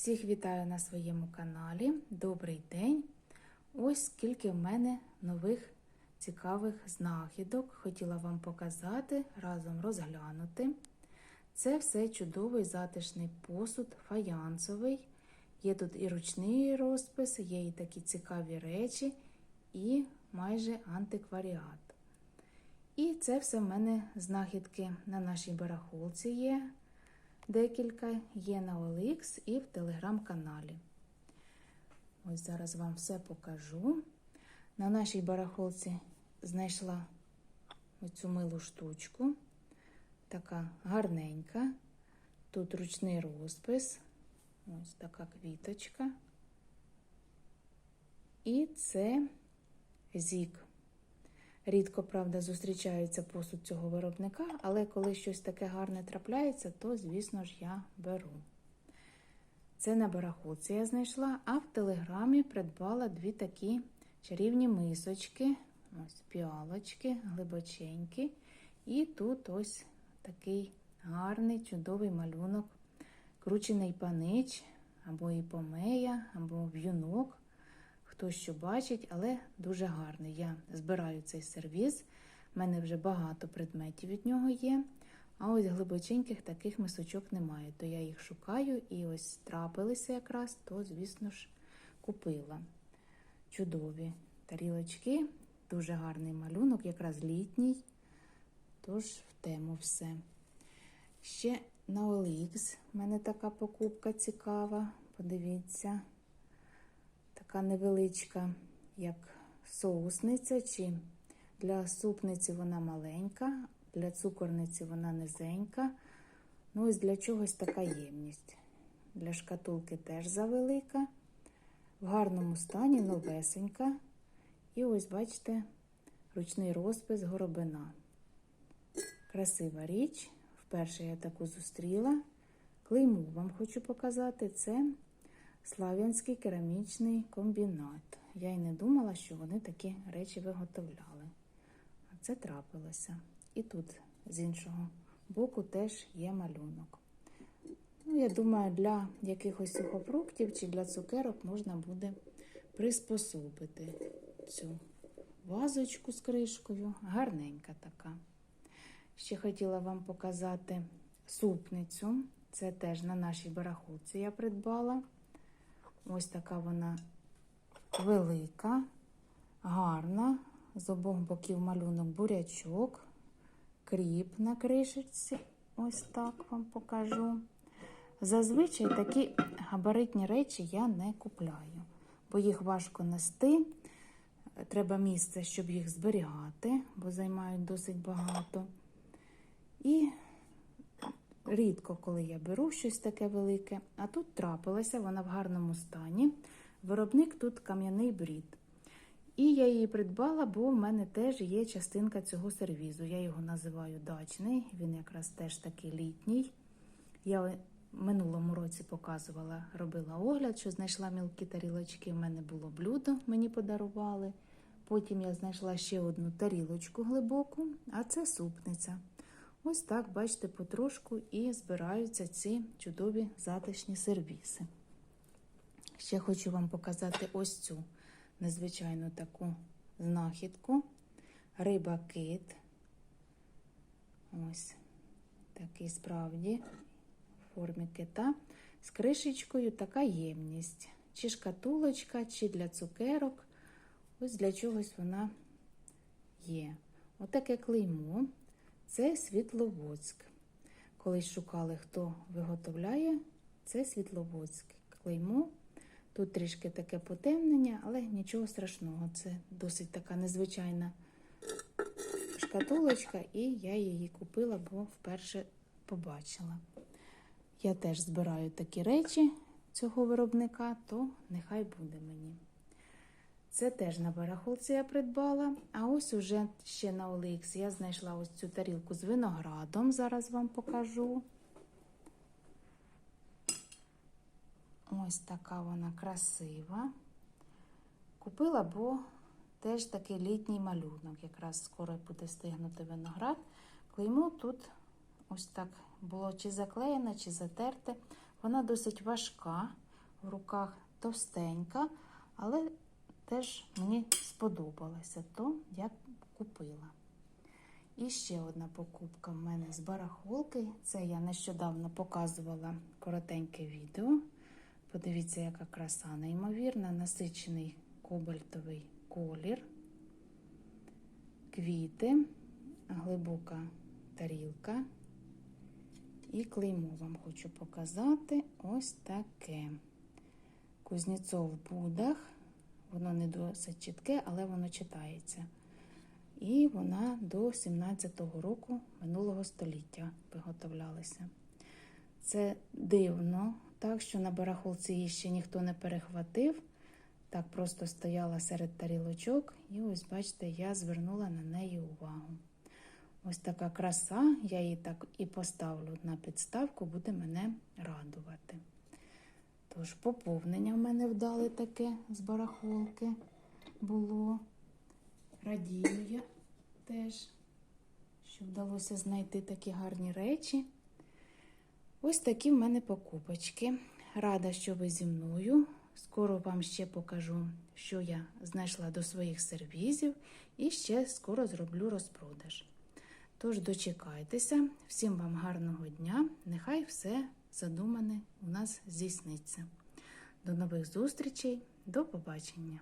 Всіх вітаю на своєму каналі. Добрий день! Ось скільки в мене нових цікавих знахідок. Хотіла вам показати, разом розглянути. Це все чудовий затишний посуд, фаянсовий. Є тут і ручний розпис, є і такі цікаві речі, і майже антикваріат. І це все в мене знахідки на нашій барахолці є декілька, є на OLX і в телеграм-каналі. Ось зараз вам все покажу. На нашій барахолці знайшла оцю милу штучку. Така гарненька. Тут ручний розпис. Ось така квіточка. І це зік. Рідко, правда, зустрічається посуд цього виробника, але коли щось таке гарне трапляється, то, звісно ж, я беру. Це на барахолці я знайшла, а в телеграмі придбала дві такі чарівні мисочки, ось піалочки, глибоченькі. І тут ось такий гарний, чудовий малюнок, кручений панич, або іпомея, або в'юнок хто що бачить, але дуже гарний. Я збираю цей сервіз. У мене вже багато предметів від нього є. А ось глибоченьких таких мисочок немає. То я їх шукаю і ось трапилися якраз, то, звісно ж, купила. Чудові тарілочки, дуже гарний малюнок, якраз літній. Тож в тему все. Ще на OLX в мене така покупка цікава. Подивіться така невеличка, як соусниця, чи для супниці вона маленька, для цукорниці вона низенька. Ну, ось для чогось така ємність. Для шкатулки теж завелика, в гарному стані, новесенька. І ось, бачите, ручний розпис горобина. Красива річ. Вперше я таку зустріла. Клейму вам хочу показати. Це Слав'янський керамічний комбінат. Я й не думала, що вони такі речі виготовляли. А це трапилося. І тут, з іншого боку, теж є малюнок. Ну, Я думаю, для якихось сухофруктів чи для цукерок можна буде приспособити цю вазочку з кришкою. Гарненька така. Ще хотіла вам показати супницю. Це теж на нашій барахолці я придбала. Ось така вона велика, гарна. З обох боків малюнок бурячок, кріп на кришечці. Ось так вам покажу. Зазвичай такі габаритні речі я не купляю, бо їх важко нести. Треба місце, щоб їх зберігати, бо займають досить багато. І рідко, коли я беру щось таке велике, а тут трапилася, вона в гарному стані. Виробник тут кам'яний брід. І я її придбала, бо в мене теж є частинка цього сервізу. Я його називаю дачний, він якраз теж такий літній. Я в минулому році показувала, робила огляд, що знайшла мілкі тарілочки. У мене було блюдо, мені подарували. Потім я знайшла ще одну тарілочку глибоку, а це супниця. Ось так, бачите, потрошку і збираються ці чудові затишні сервіси. Ще хочу вам показати ось цю незвичайну таку знахідку. Риба кит. Ось такий справді в формі кита. З кришечкою така ємність. Чи шкатулочка, чи для цукерок. Ось для чогось вона є. Отаке клеймо. Це Світловодськ. Колись шукали, хто виготовляє, це Світловодськ. Клеймо. Тут трішки таке потемнення, але нічого страшного. Це досить така незвичайна шкатулочка, і я її купила, бо вперше побачила. Я теж збираю такі речі цього виробника, то нехай буде мені. Це теж на барахолці я придбала. А ось уже ще на OLX я знайшла ось цю тарілку з виноградом. Зараз вам покажу. Ось така вона красива. Купила, бо теж такий літній малюнок. Якраз скоро буде стигнути виноград. Клеймо тут ось так було чи заклеєне, чи затерте. Вона досить важка. в руках товстенька, але теж мені сподобалося, то я купила. І ще одна покупка в мене з барахолки. Це я нещодавно показувала коротеньке відео. Подивіться, яка краса, неймовірна, насичений кобальтовий колір, квіти, глибока тарілка. І клеймо вам хочу показати ось таке. Кузнєцов Будах. Воно не досить чітке, але воно читається. І вона до 17-го року минулого століття виготовлялася. Це дивно, так що на барахолці її ще ніхто не перехватив. Так просто стояла серед тарілочок, і ось, бачите, я звернула на неї увагу. Ось така краса, я її так і поставлю на підставку, буде мене радувати. Тож, поповнення в мене вдали таке з барахолки було. Радію я теж, що вдалося знайти такі гарні речі. Ось такі в мене покупочки. Рада, що ви зі мною. Скоро вам ще покажу, що я знайшла до своїх сервізів, і ще скоро зроблю розпродаж. Тож дочекайтеся, всім вам гарного дня, нехай все задумане у нас здійсниться. До нових зустрічей, до побачення!